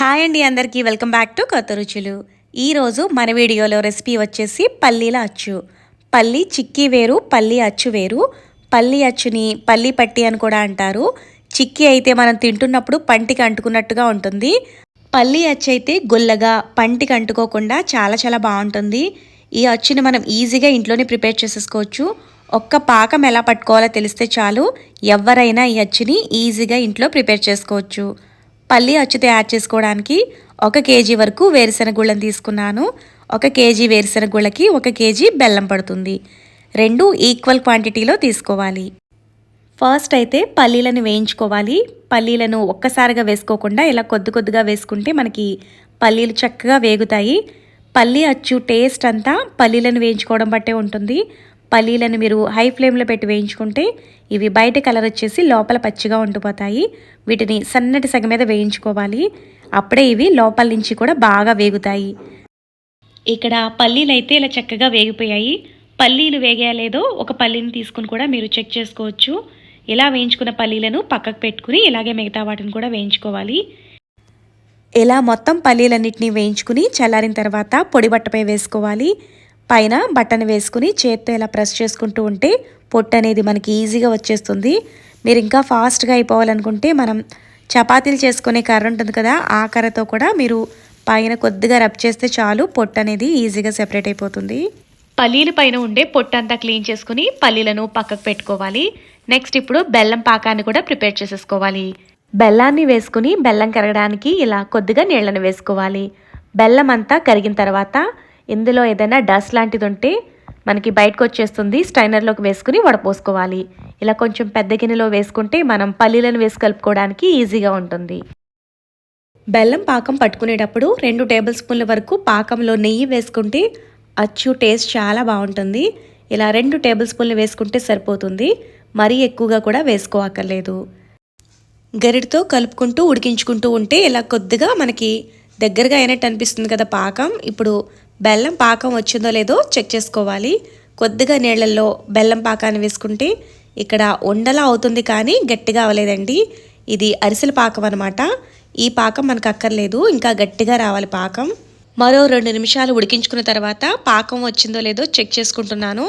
Hi అండి అందరికీ. Welcome back to కొత్త రుచులు. ఈరోజు మన వీడియోలో రెసిపీ వచ్చేసి పల్లీల అచ్చు. పల్లి చిక్కీ వేరు పల్లి అచ్చు వేరు. పల్లి అచ్చుని పల్లి పట్టి అని కూడా అంటారు. చిక్కీ అయితే మనం తింటున్నప్పుడు పంటికి అంటుకున్నట్టుగా ఉంటుంది. పల్లి అచ్చు అయితే గుల్లగా పంటికి అంటుకోకుండా చాలా చాలా బాగుంటుంది. ఈ అచ్చుని మనం ఈజీగా ఇంట్లోనే ప్రిపేర్ చేసేసుకోవచ్చు. ఒక్క పాకం ఎలా పట్టుకోవాలో తెలిస్తే చాలు. ఎవరైనా ఈ అచ్చుని ఈజీగా ఇంట్లో ప్రిపేర్ చేసుకోవచ్చు. పల్లి అచ్చు యాడ్ చేసుకోవడానికి ఒక కేజీ వరకు వేరుశెనగుళ్ళని తీసుకున్నాను. ఒక కేజీ వేరుశెనగ గుళ్ళకి ఒక కేజీ బెల్లం పడుతుంది. రెండు ఈక్వల్ క్వాంటిటీలో తీసుకోవాలి. ఫస్ట్ అయితే పల్లీలను వేయించుకోవాలి. పల్లీలను ఒక్కసారిగా వేసుకోకుండా ఇలా కొద్ది కొద్దిగా వేసుకుంటే మనకి పల్లీలు చక్కగా వేగుతాయి. పల్లీ అచ్చు టేస్ట్ అంతా పల్లీలను వేయించుకోవడం బట్టే ఉంటుంది. పల్లీలను మీరు హై ఫ్లేమ్లో పెట్టి వేయించుకుంటే ఇవి బయట కలర్ వచ్చేసి లోపల పచ్చిగా ఉండిపోతాయి. వీటిని సన్నటి సగ మీద వేయించుకోవాలి. అప్పుడే ఇవి లోపల నుంచి కూడా బాగా వేగుతాయి. ఇక్కడ పల్లీలు అయితే ఇలా చక్కగా వేగిపోయాయి. పల్లీలు వేగాయా లేదో ఒక పల్లీని తీసుకుని కూడా మీరు చెక్ చేసుకోవచ్చు. ఇలా వేయించుకున్న పల్లీలను పక్కకు పెట్టుకుని ఇలాగే మిగతా వాటిని కూడా వేయించుకోవాలి. ఇలా మొత్తం పల్లీలన్నింటినీ వేయించుకుని చల్లారిన తర్వాత పొడి బట్టపై వేసుకోవాలి. పైన బట్టను వేసుకుని చేత్తో ఇలా ప్రెస్ చేసుకుంటూ ఉంటే పొట్టు అనేది మనకి ఈజీగా వచ్చేస్తుంది. మీరు ఇంకా ఫాస్ట్గా అయిపోవాలనుకుంటే మనం చపాతీలు చేసుకునే కర్ర ఉంటుంది కదా ఆ కర్రతో కూడా మీరు పైన కొద్దిగా రబ్ చేస్తే చాలు పొట్టు అనేది ఈజీగా సెపరేట్ అయిపోతుంది. పల్లీల పైన ఉండే పొట్టు అంతా క్లీన్ చేసుకుని పల్లీలను పక్కకు పెట్టుకోవాలి. నెక్స్ట్ ఇప్పుడు బెల్లం పాకాన్ని కూడా ప్రిపేర్ చేసేసుకోవాలి. బెల్లాన్ని వేసుకుని బెల్లం కరగడానికి ఇలా కొద్దిగా నీళ్ళని వేసుకోవాలి. బెల్లం అంతా కరిగిన తర్వాత ఇందులో ఏదైనా డస్ట్ లాంటిది ఉంటే మనకి బయటకు వచ్చేస్తుంది స్టైనర్లోకి వేసుకుని వడపోసుకోవాలి. ఇలా కొంచెం పెద్ద గిన్నెలో వేసుకుంటే మనం పల్లీలను వేసి కలుపుకోవడానికి ఈజీగా ఉంటుంది. బెల్లం పాకం పట్టుకునేటప్పుడు రెండు టేబుల్ స్పూన్ల వరకు పాకంలో నెయ్యి వేసుకుంటే అచ్చు టేస్ట్ చాలా బాగుంటుంది. ఇలా రెండు టేబుల్ స్పూన్లు వేసుకుంటే సరిపోతుంది. మరీ ఎక్కువగా కూడా వేసుకోవక్కర్లేదు. గరిటితో కలుపుకుంటూ ఉడికించుకుంటూ ఉంటే ఇలా కొద్దిగా మనకి దగ్గరగా అయినట్టు అనిపిస్తుంది కదా పాకం. ఇప్పుడు బెల్లం పాకం వచ్చిందో లేదో చెక్ చేసుకోవాలి. కొద్దిగా నీళ్ళల్లో బెల్లం పాకాన్ని వేసుకుంటే ఇక్కడ ఉండలా అవుతుంది కానీ గట్టిగా అవ్వలేదండి. ఇది అరిసెల పాకం అనమాట ఈ పాకం మనకు అక్కర్లేదు ఇంకా గట్టిగా రావాలి పాకం. మరో రెండు నిమిషాలు ఉడికించుకున్న తర్వాత పాకం వచ్చిందో లేదో చెక్ చేసుకుంటున్నాను.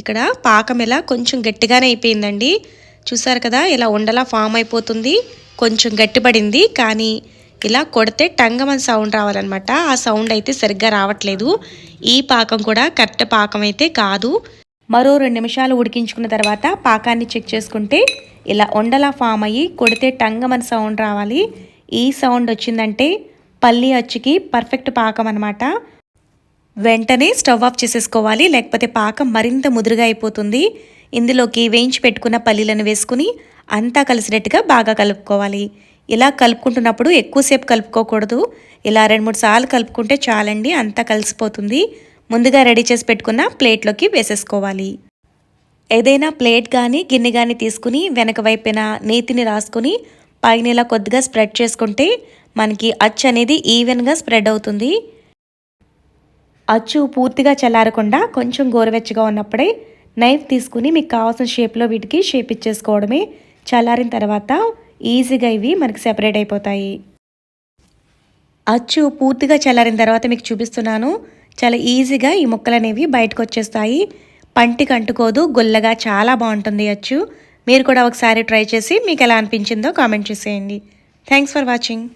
ఇక్కడ పాకం ఇలా కొంచెం గట్టిగానే అయిపోయిందండి. చూసారు కదా ఇలా ఉండలా ఫామ్ అయిపోతుంది. కొంచెం గట్టిపడింది కానీ ఇలా కొడితే టంగమని సౌండ్ రావాలన్నమాట. ఆ సౌండ్ అయితే సరిగ్గా రావట్లేదు. ఈ పాకం కూడా కరెక్ట్ పాకం అయితే కాదు. మరో రెండు నిమిషాలు ఉడికించుకున్న తర్వాత పాకాన్ని చెక్ చేసుకుంటే ఇలా ఉండలా ఫామ్ అయ్యి కొడితే టంగమని సౌండ్ రావాలి. ఈ సౌండ్ వచ్చిందంటే పల్లి అచ్చుకి పర్ఫెక్ట్ పాకం అనమాట వెంటనే స్టవ్ ఆఫ్ చేసేసుకోవాలి. లేకపోతే పాకం మరింత ముదురుగా అయిపోతుంది. ఇందులోకి వేయించి పెట్టుకున్న పల్లీలను వేసుకుని అంతా కలిసినట్టుగా బాగా కలుపుకోవాలి. ఇలా కలుపుకుంటున్నప్పుడు ఎక్కువసేపు కలుపుకోకూడదు. ఇలా రెండు మూడు సార్లు కలుపుకుంటే చాలండి అంతా కలిసిపోతుంది. ముందుగా రెడీ చేసి పెట్టుకున్న ప్లేట్లోకి వేసేసుకోవాలి. ఏదైనా ప్లేట్ కానీ గిన్నె కానీ తీసుకుని వెనక వైపున నేతిని రాసుకుని పైన ఇలా కొద్దిగా స్ప్రెడ్ చేసుకుంటే మనకి అచ్చు అనేది ఈవెన్గా స్ప్రెడ్ అవుతుంది. అచ్చు పూర్తిగా చల్లారకుండా కొంచెం గోరువెచ్చగా ఉన్నప్పుడే నైఫ్ తీసుకుని మీకు కావాల్సిన షేప్లో వీటికి షేప్ ఇచ్చేసుకోవడమే. చల్లారిన తర్వాత ఈజీగా ఇవి మనకి సెపరేట్ అయిపోతాయి. అచ్చు పూర్తిగా చల్లారిన తర్వాత మీకు చూపిస్తున్నాను. చాలా ఈజీగా ఈ ముక్కలు అనేవి బయటకు వచ్చేస్తాయి. పంటికి అంటుకోదు గుల్లగా చాలా బాగుంటుంది అచ్చు. మీరు కూడా ఒకసారి ట్రై చేసి మీకు ఎలా అనిపించిందో కామెంట్ చేసేయండి. Thanks for watching.